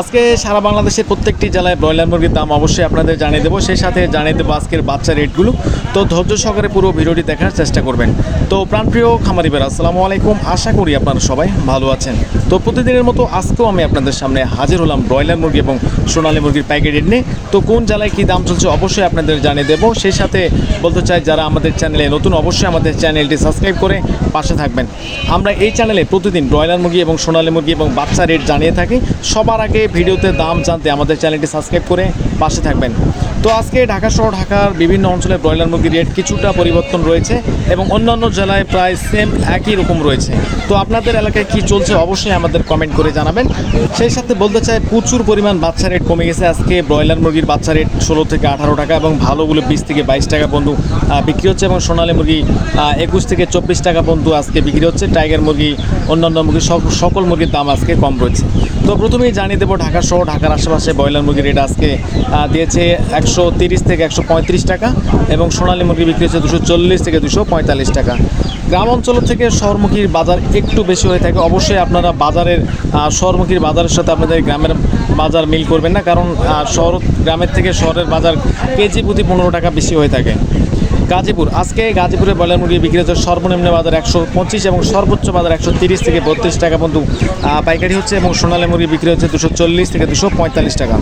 আজকে সারা বাংলাদেশের প্রত্যেকটি জেলায় ব্রয়লার মুরগির দাম অবশ্যই আপনাদের জানিয়ে দেবো। সেই সাথে জানিয়ে দেবো আজকের বাচ্চা রেটগুলো। তো ধৈর্য সহকারে পুরো ভিডিওটি দেখার চেষ্টা করবেন। তো প্রাণপ্রিয় খামারি বের আসসালামু আলাইকুম। আশা করি আপনারা সবাই ভালো আছেন। তো প্রতিদিনের মতো আজকেও আমি আপনাদের সামনে হাজির হলাম ব্রয়লার মুরগি এবং সোনালী মুরগির প্যাকেট নিয়ে। তো কোন জেলায় কী দাম চলছে অবশ্যই আপনাদের জানিয়ে দেবো। সেই সাথে বলতে চাই, যারা আমাদের চ্যানেলে নতুন, অবশ্যই আমাদের চ্যানেলটি সাবস্ক্রাইব করে পাশে থাকবেন। আমরা এই চ্যানেলে প্রতিদিন ব্রয়লার মুরগি এবং সোনালী মুরগি এবং বাচ্চা রেট জানিয়ে থাকি। সবার আগে ভিডিওতে দাম জানতে আমাদের চ্যানেলটি সাবস্ক্রাইব করে পাশে থাকবেন। তো আজকে ঢাকা শহর ঢাকার বিভিন্ন অঞ্চলে ব্রয়লার মুরগির রেট কিছুটা পরিবর্তন রয়েছে এবং অন্যান্য জেলায় প্রায় সেম একই রকম রয়েছে। তো আপনাদের এলাকায় কি চলছে অবশ্যই আমাদের কমেন্ট করে জানাবেন। সেই সাথে বলতে চাই, প্রচুর পরিমাণ বাচ্চা রেট কমে গেছে। আজকে ব্রয়লার মুরগির বাচ্চা রেট ষোলো থেকে আঠারো টাকা এবং ভালোগুলো বিশ থেকে বাইশ টাকা বন্ধু বিক্রি হচ্ছে এবং সোনালী মুরগি একুশ থেকে চব্বিশ টাকা বন্ধু আজকে বিক্রি হচ্ছে। টাইগার মুরগি, অন্যান্য মুরগি সকল মুরগির দাম আজকে কম রয়েছে। তো প্রথমেই জানিয়ে দেবো ঢাকা সহ ঢাকার আশেপাশে ব্রয়লার মুরগির রেট আজকে দিয়েছে একশো তিরিশ থেকে একশো পঁয়ত্রিশ টাকা এবং সোনালী মুরগি বিক্রি হচ্ছে দুশো চল্লিশ থেকে দুশো পঁয়তাল্লিশ টাকা। গ্রাম অঞ্চল থেকে শহরমুখীর বাজার একটু বেশি হয়ে থাকে। অবশ্যই আপনারা বাজারের শহরমুখীর বাজারের সাথে আপনাদের গ্রামের বাজার মিল করবেন না, কারণ শহর, গ্রামের থেকে শহরের বাজার কেজি প্রতি পনেরো টাকা বেশি হয়ে থাকে। গাজীপুর। আজকে গাজীপুরে ব্রয়লার মুরগি বিক্রি হচ্ছে সর্বনিম্ন বাজার একশো পঁচিশ এবং সর্বোচ্চ বাজার একশো তিরিশ থেকে বত্রিশ টাকা পর্যন্ত পাইকারি হচ্ছে এবং সোনালী মুরগি বিক্রি হচ্ছে দুশো চল্লিশ থেকে দুশো পঁয়তাল্লিশ টাকা।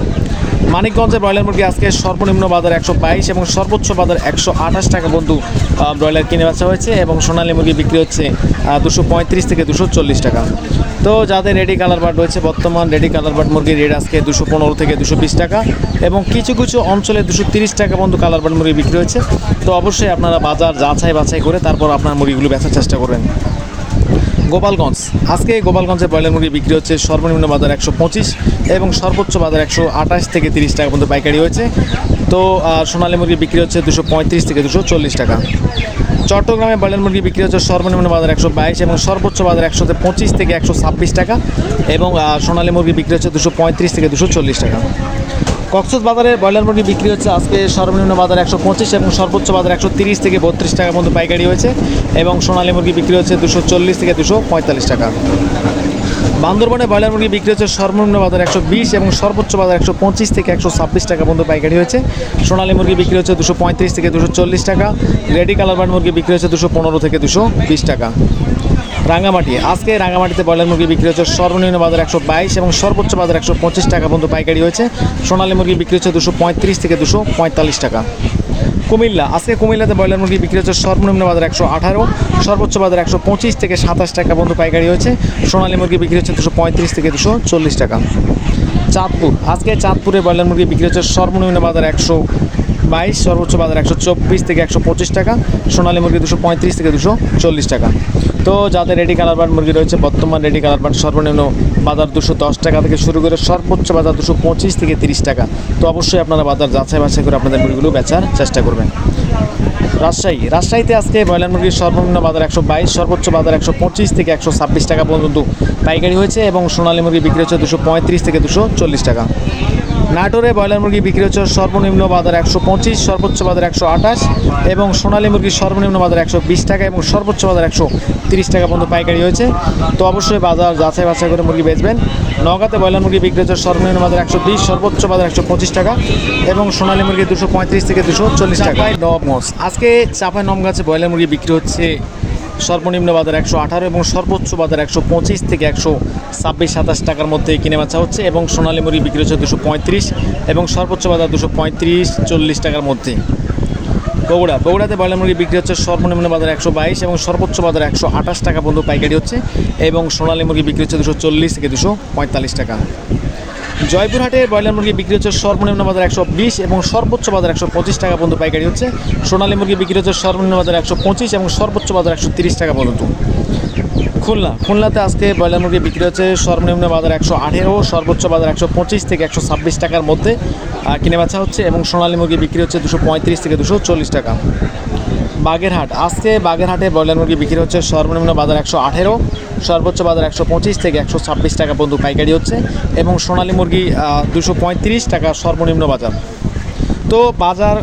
মানিকগঞ্জে ব্রয়লার মুরগি আজকে সর্বনিম্ন বাজার একশো বাইশ এবং সর্বোচ্চ বাজার একশো আঠাশ টাকা। বন্ধু ব্রয়লার কিনে বেচা হয়েছে এবং সোনালী মুরগি বিক্রি হচ্ছে দুশো পঁয়ত্রিশ থেকে দুশো চল্লিশ টাকা। তো যাদের রেডি কালার বার্ড রয়েছে, বর্তমান রেডি কালার বার্ড মুরগির রেট আজকে দুশো পনেরো থেকে দুশো বিশ টাকা এবং কিছু কিছু অঞ্চলে দুশো তিরিশ টাকা পর্যন্ত কালার বার্ড মুরগি বিক্রি হয়েছে। তো অবশ্যই আপনারা বাজার যাচাই বাছাই করে তারপর আপনার মুরগিগুলো বেচার চেষ্টা করবেন। গোপালগঞ্জ। আজকে গোপালগঞ্জে ব্রয়লার মুরগি বিক্রি হচ্ছে সর্বনিম্ন বাজার একশো পঁচিশ এবং সর্বোচ্চ বাজার একশো আঠাশ থেকে তিরিশ টাকা পর্যন্ত পাইকারি হয়েছে। তো সোনালী মুরগি বিক্রি হচ্ছে দুশো পঁয়ত্রিশ থেকে দুশো চল্লিশ টাকা। চট্টগ্রামে ব্রয়লার মুরগি বিক্রি হচ্ছে সর্বনিম্ন বাজার একশো বাইশ এবং সর্বোচ্চ বাজার একশো পঁচিশ থেকে একশো ছাব্বিশ টাকা এবং সোনালী মুরগি বিক্রি হচ্ছে দুশো পঁয়ত্রিশ থেকে দুশো চল্লিশ টাকা। কক্সবাজারে বাজারে ব্রয়লার মুরগি বিক্রি হচ্ছে। আজকে সর্বনিম্ন বাজার একশো পঁচিশ এবং সর্বোচ্চ বাজার একশো তিরিশ থেকে বত্রিশ টাকার মধ্যে পাইকারি হয়েছে এবং সোনালী মুরগি বিক্রি হচ্ছে দুশো চল্লিশ থেকে দুশো পঁয়তাল্লিশ টাকা। বান্দরবনে ব্রয়লার মুরগি বিক্রি হচ্ছে সর্বনিম্ন বাজার একশো বিশ এবং সর্বোচ্চ বাজার একশো পঁচিশ থেকে একশো ছাব্বিশ টাকা পর্যন্ত পাইকারি হয়েছে। সোনালী মুরগি বিক্রি হচ্ছে দুশো পঁয়ত্রিশ থেকে দুশো চল্লিশ টাকা। রেডি কালার বার্ড মুরগি বিক্রি হচ্ছে দুশো পনেরো থেকে দুশো বিশ টাকা। রাঙ্গামাটি আজকে রাঙ্গামাটিতে ব্রয়লার মুরগি বিক্রি হচ্ছে সর্বনিম্ন বাজার একশো বাইশ এবং সর্বোচ্চ বাজার একশো পঁচিশ টাকা পর্যন্ত পাইকারি হয়েছে। সোনালী মুরগি বিক্রি হচ্ছে দুশো পঁয়ত্রিশ থেকে দুশো পঁয়তাল্লিশ টাকা। কুমিল্লা। আজকে কুমিল্লাতে ব্রয়লার মুরগি বিক্রি হচ্ছে সর্বনিম্ন বাজার একশো আঠারো, সর্বোচ্চ বাজার একশো পঁচিশ থেকে সাতাশ টাকা পর্যন্ত পাইকারি হয়েছে। সোনালী মুরগি বিক্রি হচ্ছে দুশো পঁয়ত্রিশ থেকে দুশো চল্লিশ টাকা। চাঁদপুর। আজকে চাঁদপুরে ব্রয়লার মুরগি বিক্রি হচ্ছে সর্বনিম্ন বাজার একশো বাইশ, সর্বোচ্চ বাজার একশো চব্বিশ থেকে একশো পঁচিশ টাকা, সোনালী মুরগি দুশো পঁয়ত্রিশ থেকে দুশো চল্লিশ টাকা। তো যাদের রেডি কালার বার্ড মুরগি রয়েছে, বর্তমান রেডি কালার বার্ড সর্বনিম্ন বাজার দুশো দশ টাকা থেকে শুরু করে সর্বোচ্চ বাজার দুশো পঁচিশ থেকে তিরিশ টাকা। তো অবশ্যই আপনারা বাজার যাচাই বাছাই করে আপনাদের মুরগিগুলো বেচার চেষ্টা করবেন। রাজশাহী, রাজশাহীতে আজকে ব্রয়লার মুরগির সর্বনিম্ন বাজার একশো বাইশ, সর্বোচ্চ বাজার একশো পঁচিশ থেকে একশো ছাব্বিশ টাকা পর্যন্ত পাইকারি হয়েছে এবং সোনালী মুরগি বিক্রি হচ্ছে দুশো পঁয়ত্রিশ থেকে দুশো চল্লিশ টাকা। নাটোরে ব্রয়লার মুরগি বিক্রি হচ্ছে সর্বনিম্ন বাজার একশো পঁচিশ সর্বোচ্চ বাজার একশো আঠাশ এবং সোনালী মুরগির সর্বনিম্ন বাজার একশো বিশ টাকা এবং সর্বোচ্চ বাজার একশো তিরিশ টাকা পর্যন্ত পাইকারি হয়েছে। তো অবশ্যই বাজার যাচাই বাছাই করে মুরগি বেচবেন। নগাতে ব্রয়লার মুরগি বিক্রি হচ্ছে সর্বনিম্ন বাজার একশো বিশ সর্বোচ্চ বাজার একশো পঁচিশ টাকা এবং সোনালী মুরগি দুশো পঁয়ত্রিশ থেকে দুশো চল্লিশ টাকা। নবমস আজকে চাপাই নমগাছে ব্রয়লার মুরগি বিক্রি হচ্ছে সর্বনিম্ন বাজার একশো আঠারো এবং সর্বোচ্চ বাজার একশো পঁচিশ থেকে একশো ছাব্বিশ, সাতাশ টাকার মধ্যে কিনে বেচা হচ্ছে এবং সোনালী মুরগি বিক্রি হচ্ছে দুশো পঁয়ত্রিশ এবং সর্বোচ্চ বাজার দুশো পঁয়ত্রিশ, চল্লিশ টাকার মধ্যে। বগুড়া, বগুড়াতে ব্রয়লার মুরগি বিক্রি হচ্ছে সর্বনিম্ন বাজার একশো বাইশ এবং সর্বোচ্চ বাজার একশো আঠাশ টাকা পর্যন্ত পাইকারি হচ্ছে এবং সোনালী মুরগি বিক্রি হচ্ছে দুশো চল্লিশ থেকে দুশো পঁয়তাল্লিশ টাকা। জয়পুরহাটে ব্রয়লার মুরগি বিক্রি হচ্ছে সর্বনিম্ন বাজার একশো বিশ এবং সর্বোচ্চ বাজার একশো পঁচিশ টাকা পর্যন্ত পাইকারি হচ্ছে। সোনালী মুরগি বিক্রি হচ্ছে সর্বনিম্ন বাজার একশো পঁচিশ এবং সর্বোচ্চ বাজার একশো তিরিশ টাকা পর্যন্ত। খুলনা, খুলনাতে আজকে ব্রয়লার মুরগি বিক্রি হচ্ছে সর্বনিম্ন বাজার একশো আঠেরো সর্বোচ্চ বাজার একশো পঁচিশ থেকে একশো ছাব্বিশ টাকার মধ্যে কিনে বেচা হচ্ছে এবং সোনালী মুরগি বিক্রি হচ্ছে দুশো পঁয়ত্রিশ থেকে দুশো চল্লিশ টাকা। বাগেরহাট। আজকে বাগেরহাটে ব্রয়লার মুরগি বিক্রি হচ্ছে সর্বনিম্ন বাজার একশো আঠেরো, সর্বোচ্চ বাজার একশো পঁচিশ থেকে একশো ছাব্বিশ টাকা পর্যন্ত পাইকারি হচ্ছে এবং সোনালী মুরগি দুশো পঁয়ত্রিশ টাকা সর্বনিম্ন বাজার। তো বাজার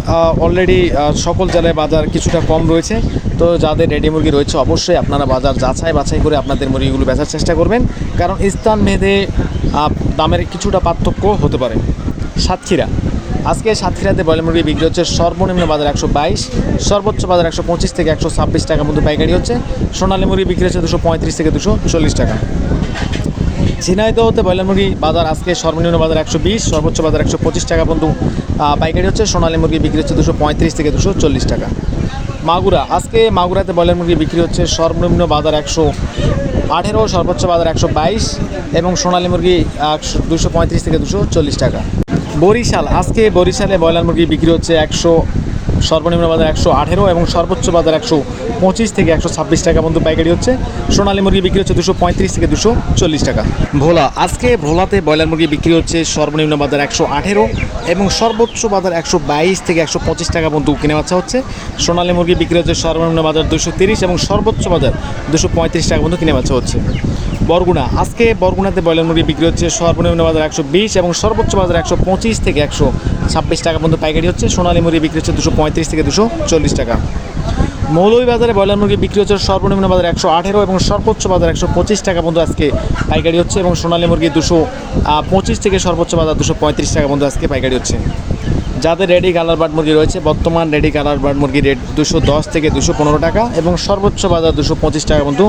অলরেডি সকল জেলায় বাজার কিছুটা কম রয়েছে। তো যাদের রেডি মুরগি রয়েছে অবশ্যই আপনারা বাজার যাচাই বাছাই করে আপনাদের মুরগিগুলো বেচার চেষ্টা করবেন। কারণ স্থান ভেদে দামের কিছুটা পার্থক্য হতে পারে। সাতক্ষীরা। আজকে সাতক্ষীরাতে ব্রয়লার মুরগি বিক্রি হচ্ছে সর্বনিম্ন বাজার একশো বাইশ, সর্বোচ্চ বাজার একশো পঁচিশ থেকে একশো ছাব্বিশ টাকার মধ্যে পাইকারি হচ্ছে। সোনালী মুরগি বিক্রি হচ্ছে দুশো পঁয়ত্রিশ থেকে দুশো চল্লিশ টাকা। ঝিনাইদহতে ব্রয়লার মুরগি বাজার আজকে সর্বনিম্ন বাজার একশো বিশ, সর্বোচ্চ বাজার একশো পঁচিশ টাকা পর্যন্ত পাইকারি হচ্ছে। সোনালী মুরগি বিক্রি হচ্ছে দুশো পঁয়ত্রিশ থেকে দুশো চল্লিশ টাকা। মাগুরা, আজকে মাগুরাতে ব্রয়লার মুরগি বিক্রি হচ্ছে সর্বনিম্ন বাজার একশো আঠেরো, সর্বোচ্চ বাজার একশো বাইশ এবং সোনালী মুরগি দুশো পঁয়ত্রিশ থেকে দুশো চল্লিশ টাকা। বরিশাল, আজকে বরিশালে ব্রয়লার মুরগি বিক্রি হচ্ছে একশো, সর্বনিম্ন বাজার একশো আঠেরো এবং সর্বোচ্চ বাজার একশো পঁচিশ থেকে একশো ছাব্বিশ টাকা পর্যন্ত পাইকারি হচ্ছে। সোনালী মুরগি বিক্রি হচ্ছে দুশো পঁয়ত্রিশ থেকে দুশো চল্লিশ টাকা। ভোলা, আজকে ভোলাতে ব্রয়লার মুরগি বিক্রি হচ্ছে সর্বনিম্ন বাজার একশো আঠেরো এবং সর্বোচ্চ বাজার একশো বাইশ থেকে একশো পঁচিশ টাকা পর্যন্ত কিনে বাচ্চা হচ্ছে। সোনালী মুরগি বিক্রি হচ্ছে সর্বনিম্ন বাজার দুশো তিরিশ এবং সর্বোচ্চ বাজার দুশো পঁয়ত্রিশ টাকা পর্যন্ত কিনে বাচ্চা হচ্ছে। বরগুনা, আজকে বরগুনাতে ব্রয়লার মুরগি বিক্রি হচ্ছে সর্বনিম্ন বাজার একশো বিশ এবং সর্বোচ্চ বাজার একশো পঁচিশ থেকে একশো ছাব্বিশ টাকা পর্যন্ত পাইকারি হচ্ছে। সোনালী মুরগি বিক্রি হচ্ছে দুশো পঁয়ত্রিশ থেকে দুশো চল্লিশ টাকা। মৌলভীবাজারে ব্রয়লার মুরগি বিক্রি হচ্ছে সর্বনিম্ন বাজার একশো আঠেরো এবং সর্বোচ্চ বাজার একশো পঁচিশ টাকা পর্যন্ত আজকে পাইকারি হচ্ছে এবং সোনালী মুরগি দুশো পঁচিশ থেকে সর্বোচ্চ বাজার দুশো পঁয়ত্রিশ টাকা পর্যন্ত আজকে পাইকারি হচ্ছে। যাদের রেডি কালার বার্ড মুরগি রয়েছে, বর্তমান রেডি কালার বার্ড মুরগি রেট দুশো দশ থেকে দুশো পনেরো টাকা এবং সর্বোচ্চ বাজার দুশো পঁচিশ টাকা পর্যন্ত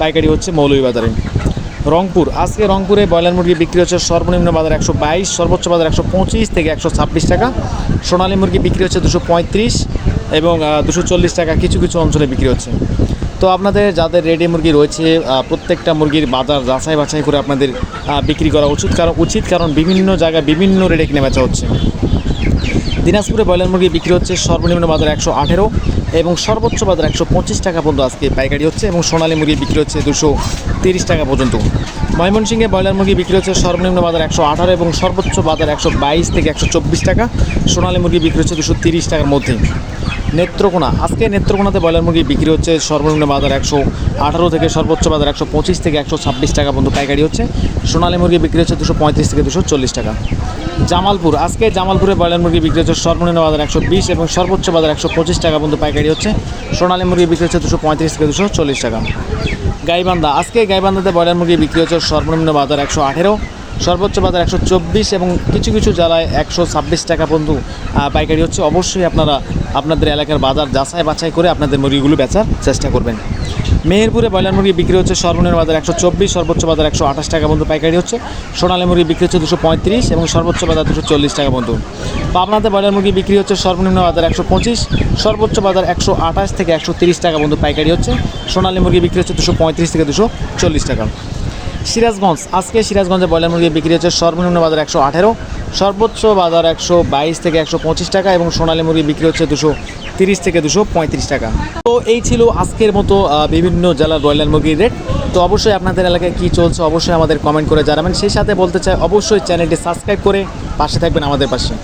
পাইকারি হচ্ছে মৌলভীবাজারে। রংপুর। আজকে রংপুরে ব্রয়লার মুরগি বিক্রি হচ্ছে সর্বনিম্ন বাজার একশো বাইশ, সর্বোচ্চ বাজার একশো পঁচিশ থেকে একশো ছাব্বিশ টাকা। সোনালী মুরগি বিক্রি হচ্ছে দুশো পঁয়ত্রিশ এবং দুশো চল্লিশ টাকা কিছু কিছু অঞ্চলে বিক্রি হচ্ছে। তো আপনাদের যাদের রেডি মুরগি রয়েছে প্রত্যেকটা মুরগির বাজার যাচাই বাছাই করে আপনাদের বিক্রি করা উচিত। কারণ উচিত কারণ বিভিন্ন জায়গায় বিভিন্ন রেটে কিনে বেচা হচ্ছে। দিনাজপুরে ব্রয়লার মুরগি বিক্রি হচ্ছে সর্বনিম্ন বাজার একশো আঠেরো এবং সর্বোচ্চ বাজার একশো পঁচিশ টাকা পর্যন্ত আজকে পাইকারি হচ্ছে এবং সোনালী মুরগি বিক্রি হচ্ছে দুশো তিরিশ টাকা পর্যন্ত। ময়মনসিংহে ব্রয়লার মুরগি বিক্রি হচ্ছে সর্বনিম্ন বাজার একশো আঠারো এবং সর্বোচ্চ বাজার একশো বাইশ থেকে একশো চব্বিশ টাকা। সোনালী মুরগি বিক্রি হচ্ছে দুশো তিরিশ টাকার মধ্যে। নেত্রকোনা। আজকে নেত্রকোনাতে ব্রয়লার মুরগি বিক্রি হচ্ছে সর্বনিম্ন বাজার একশো আঠারো থেকে সর্বোচ্চ বাজার একশো পঁচিশ থেকে একশো ছাব্বিশ টাকা পর্যন্ত পাইকারি হচ্ছে। সোনালী মুরগি বিক্রি হচ্ছে দুশো পঁয়ত্রিশ থেকে দুশো চল্লিশ টাকা। জামালপুর। আজকে জামালপুরে ব্রয়লার মুরগি বিক্রি হচ্ছে সর্বনিম্ন বাজার একশো বিশ এবং সর্বোচ্চ বাজার একশো পঁচিশ টাকা পর্যন্ত পাইকারি হচ্ছে। সোনালী মুরগি বিক্রি হচ্ছে দুশো পঁয়ত্রিশ থেকে দুশো চল্লিশ টাকা। গাইবান্ধা। আজকে গাইবান্ধাতে ব্রয়লার মুরগি বিক্রি হচ্ছে সর্বনিম্ন বাজার একশো আঠেরো। সর্বোচ্চ বাজার একশো চব্বিশ এবং কিছু কিছু জেলায় একশো ছাব্বিশ টাকা পর্যন্ত পাইকারি হচ্ছে। অবশ্যই আপনারা আপনাদের এলাকার বাজার যাচাই বাছাই করে আপনাদের মুরগিগুলো বেচার চেষ্টা করবেন। মেহেরপুরে ব্রয়লার মুরগি বিক্রি হচ্ছে সর্বনিম্ন বাজার একশো চব্বিশ, সর্বোচ্চ বাজার একশো আঠাশ টাকা পর্যন্ত পাইকারি হচ্ছে। সোনালী মুরগি বিক্রি হচ্ছে দুশো পঁয়ত্রিশ এবং সর্বোচ্চ বাজার দুশো চল্লিশ টাকা পর্যন্ত। পাবনাতে ব্রয়লার মুরগি বিক্রি হচ্ছে সর্বনিম্ন বাজার একশো পঁচিশ, সর্বোচ্চ বাজার একশো আঠাশ থেকে একশো তিরিশ টাকা পর্যন্ত পাইকারি হচ্ছে। সোনালী মুরগি বিক্রি হচ্ছে দুশো পঁয়ত্রিশ থেকে দুশো চল্লিশ টাকা। সিরাজগঞ্জ। আজকে সিরাজগঞ্জে ব্রয়লার মুরগি বিক্রি হচ্ছে সর্বনিম্ন বাজার একশো আঠেরো, সর্বোচ্চ বাজার একশো বাইশ থেকে একশো পঁচিশ টাকা এবং সোনালী মুরগি বিক্রি হচ্ছে দুশো তিরিশ থেকে দুশো পঁয়ত্রিশ টাকা। তো এই ছিল আজকের মতো বিভিন্ন জেলার ব্রয়লার মুরগির রেট। তো অবশ্যই আপনাদের এলাকায় কী চলছে অবশ্যই আমাদের কমেন্ট করে জানাবেন। সেই সাথে বলতে চাই, অবশ্যই চ্যানেলটি সাবস্ক্রাইব করে পাশে থাকবেন আমাদের পাশে।